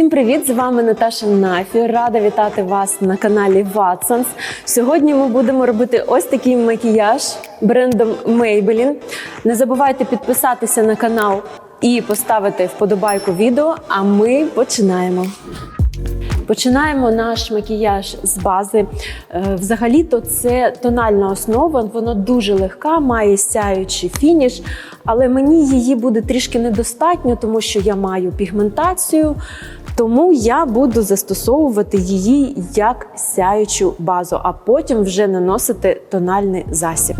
Всім привіт! З вами Наташа Нафі. Рада вітати вас на каналі Watsons. Сьогодні ми будемо робити ось такий макіяж брендом Maybelline. Не забувайте підписатися на канал і поставити вподобайку відео. А ми починаємо. Починаємо наш макіяж з бази. Е, Взагалі-то це тональна основа, вона дуже легка, має сяючий фініш, але мені її буде трішки недостатньо, тому що я маю пігментацію. Тому я буду застосовувати її як сяючу базу, а потім вже наносити тональний засіб.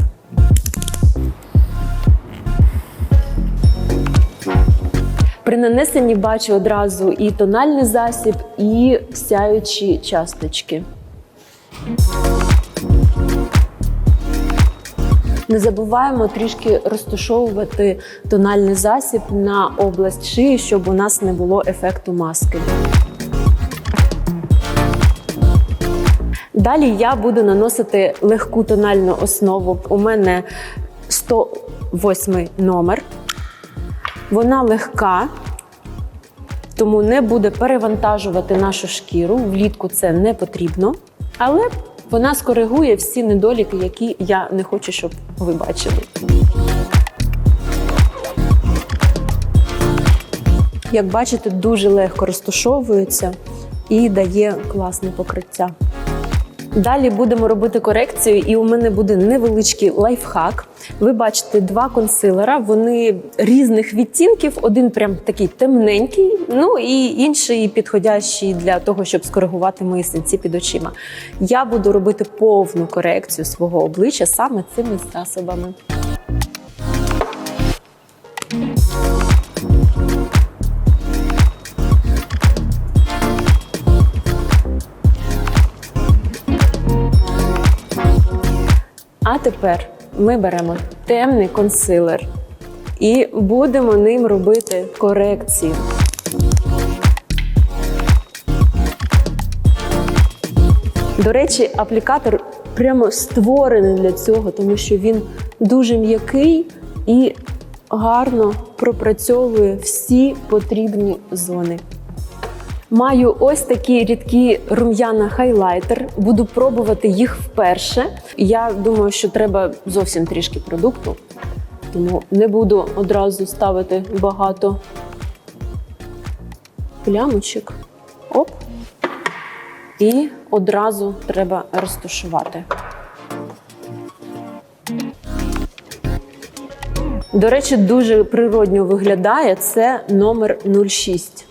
При нанесенні бачу одразу і тональний засіб, і сяючі часточки. Не забуваємо трішки розташовувати тональний засіб на область шиї, щоб у нас не було ефекту маски. Далі я буду наносити легку тональну основу. У мене 108 номер. Вона легка, тому не буде перевантажувати нашу шкіру. Влітку це не потрібно. Але вона скоригує всі недоліки, які я не хочу, щоб ви бачили. Як бачите, дуже легко розташовується і дає класне покриття. Далі будемо робити корекцію, і у мене буде невеличкий лайфхак. Ви бачите два консилера, вони різних відтінків. Один прям такий темненький, ну і інший підходящий для того, щоб скоригувати мої синці під очима. Я буду робити повну корекцію свого обличчя саме цими засобами. А тепер ми беремо темний консилер і будемо ним робити корекцію. До речі, аплікатор прямо створений для цього, тому що він дуже м'який і гарно пропрацьовує всі потрібні зони. Маю ось такі рідкі рум'яна хайлайтер. Буду пробувати їх вперше. Я думаю, що треба зовсім трішки продукту, тому не буду одразу ставити багато плямочок. Оп. І одразу треба розташувати. До речі, дуже природньо виглядає це номер 06.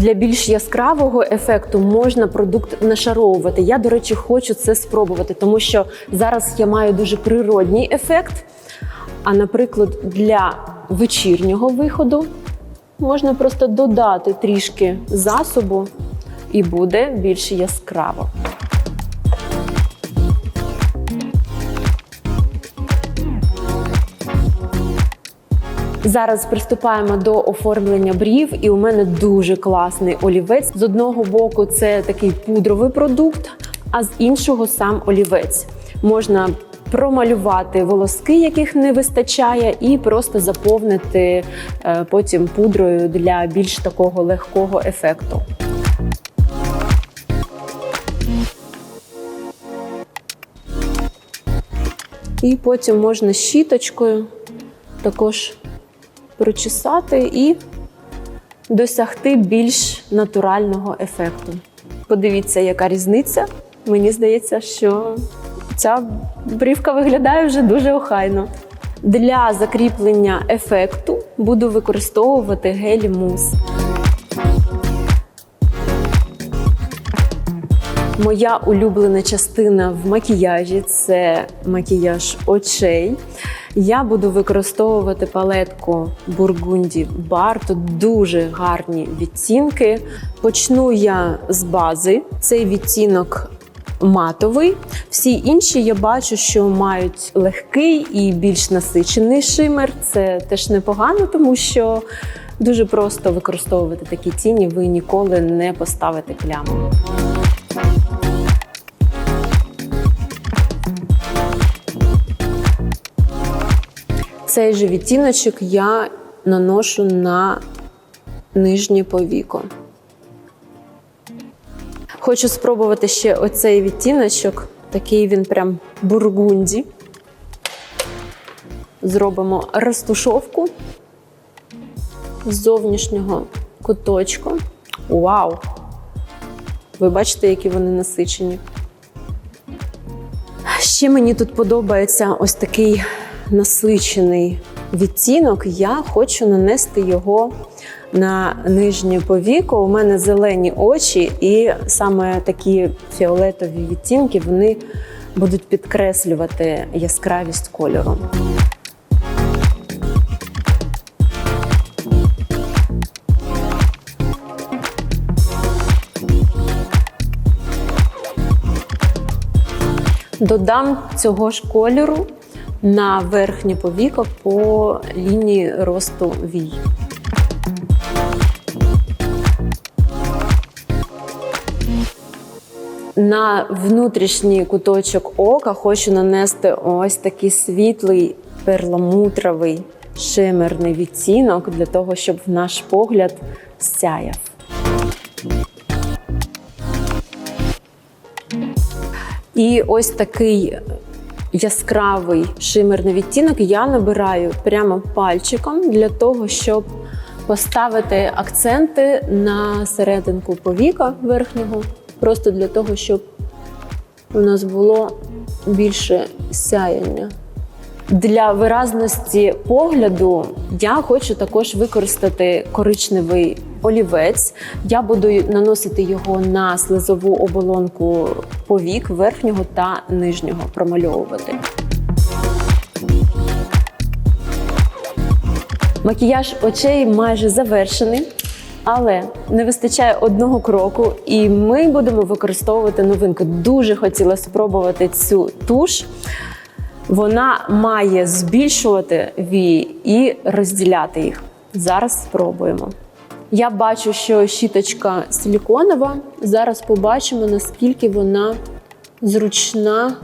Для більш яскравого ефекту можна продукт нашаровувати. Я, до речі, хочу це спробувати, тому що зараз я маю дуже природній ефект. А, наприклад, для вечірнього виходу можна просто додати трішки засобу, і буде більш яскраво. Зараз приступаємо до оформлення брів, і у мене дуже класний олівець. З одного боку, це такий пудровий продукт, а з іншого сам олівець. Можна промалювати волоски, яких не вистачає, і просто заповнити е, потім пудрою для більш такого легкого ефекту. І потім можна щіточкою також прочесати і досягти більш натурального ефекту. Подивіться, яка різниця. Мені здається, що ця брівка виглядає вже дуже охайно. Для закріплення ефекту буду використовувати гель мус. Моя улюблена частина в макіяжі це макіяж очей. Я буду використовувати палетку Burgundy Bar. Тут дуже гарні відтінки. Почну я з бази. Цей відтінок матовий. Всі інші я бачу, що мають легкий і більш насичений шимер. Це теж непогано, тому що дуже просто використовувати такі тіні, ви ніколи не поставите пляму. Цей же відтіночок я наношу на нижнє повіко. Хочу спробувати ще оцей відтіночок. Такий він прям бургунді. Зробимо розтушовку з зовнішнього куточку. Вау! Ви бачите, які вони насичені. Ще мені тут подобається ось такий насичений відтінок. Я хочу нанести його на нижнє повіко. У мене зелені очі, і саме такі фіолетові відтінки вони будуть підкреслювати яскравість кольору. Додам цього ж кольору на верхнє повіко по лінії росту вій. На внутрішній куточок ока хочу нанести ось такий світлий перламутровий шимерний відтінок для того, щоб наш погляд сяяв. І ось такий яскравий шимерний відтінок я набираю прямо пальчиком для того, щоб поставити акценти на серединку повіка верхнього, просто для того, щоб у нас було більше сяяння. Для виразності погляду я хочу також використати коричневий олівець. Я буду наносити його на слизову оболонку повік верхнього та нижнього, промальовувати. Макіяж очей майже завершений, але не вистачає одного кроку, і ми будемо використовувати новинку. Дуже хотіла спробувати цю туш. Вона має збільшувати вії і розділяти їх. Зараз спробуємо. Я бачу, що щіточка силіконова. Зараз побачимо, наскільки вона зручна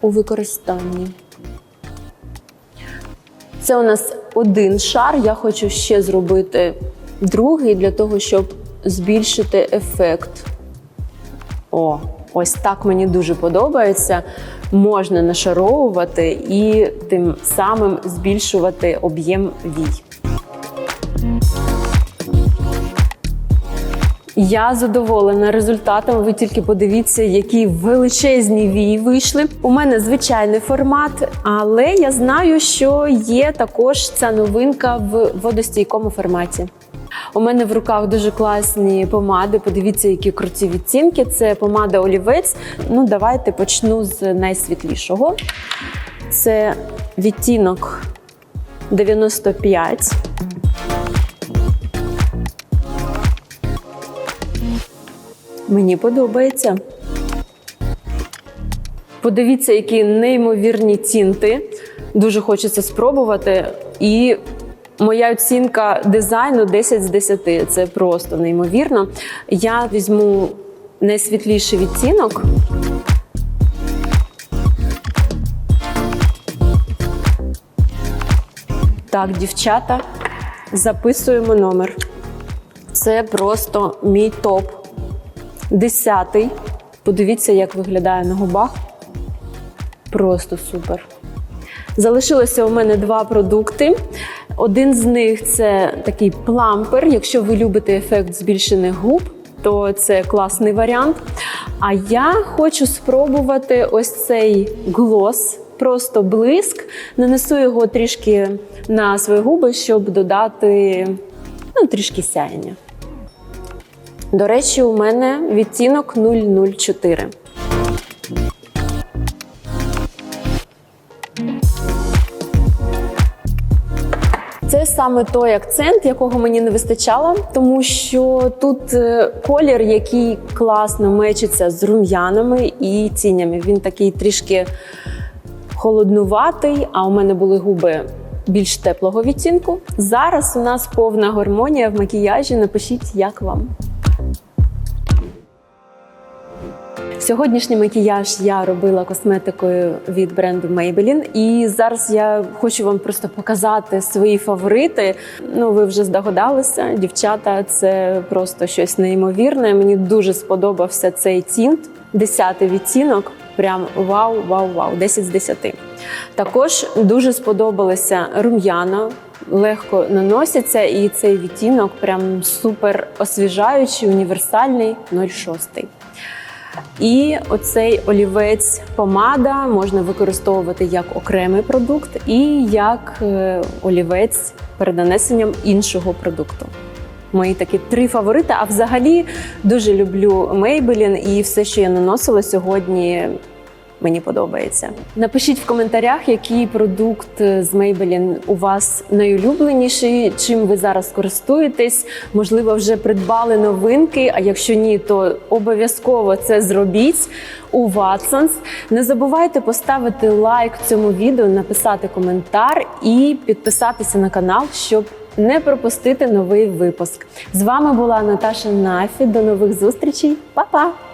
у використанні. Це у нас один шар. Я хочу ще зробити другий для того, щоб збільшити ефект. О, ось так мені дуже подобається. Можна нашаровувати і тим самим збільшувати об'єм вій. Я задоволена результатом. Ви тільки подивіться, які величезні вії вийшли. У мене звичайний формат, але я знаю, що є також ця новинка в водостійкому форматі. У мене в руках дуже класні помади. Подивіться, які круті відцінки. Це помада олівець. Ну, давайте почну з найсвітлішого. Це відтінок 95. Мені подобається. Подивіться, які неймовірні тінти. Дуже хочеться спробувати. І моя оцінка дизайну 10 з 10. Це просто неймовірно. Я візьму найсвітліший відтінок. Так, дівчата, записуємо номер. Це просто мій топ. Десятий. Подивіться, як виглядає на губах. Просто супер. Залишилося у мене два продукти. Один з них це такий плампер. Якщо ви любите ефект збільшених губ, то це класний варіант. А я хочу спробувати ось цей глос, просто блиск. Нанесу його трішки на свої губи, щоб додати ну, трішки сяєння. До речі, у мене відтінок 004. Це саме той акцент, якого мені не вистачало, тому що тут е, колір, який класно мечиться з рум'янами і тінями. Він такий трішки холоднуватий, а у мене були губи більш теплого відтінку. Зараз у нас повна гармонія в макіяжі. Напишіть, як вам. Сьогоднішній макіяж я робила косметикою від бренду Maybelline. І зараз я хочу вам просто показати свої фаворити. Ну, ви вже здогадалися, дівчата, це просто щось неймовірне. Мені дуже сподобався цей тінт, 10 відтінок. Прям вау, вау, вау, 10 з 10. Також дуже сподобалися рум'яна, легко наносяться, і цей відтінок прям супер освіжаючий, універсальний 06. І оцей олівець помада можна використовувати як окремий продукт і як е, олівець перед нанесенням іншого продукту. Мої такі три фаворити. А взагалі дуже люблю Maybelline і все, що я наносила сьогодні. Мені подобається. Напишіть в коментарях, який продукт з Maybelline у вас найулюбленіший, чим ви зараз користуєтесь. Можливо, вже придбали новинки. А якщо ні, то обов'язково це зробіть у Watsons. Не забувайте поставити лайк цьому відео, написати коментар і підписатися на канал, щоб не пропустити новий випуск. З вами була Наташа Нафі. До нових зустрічей, Па-па!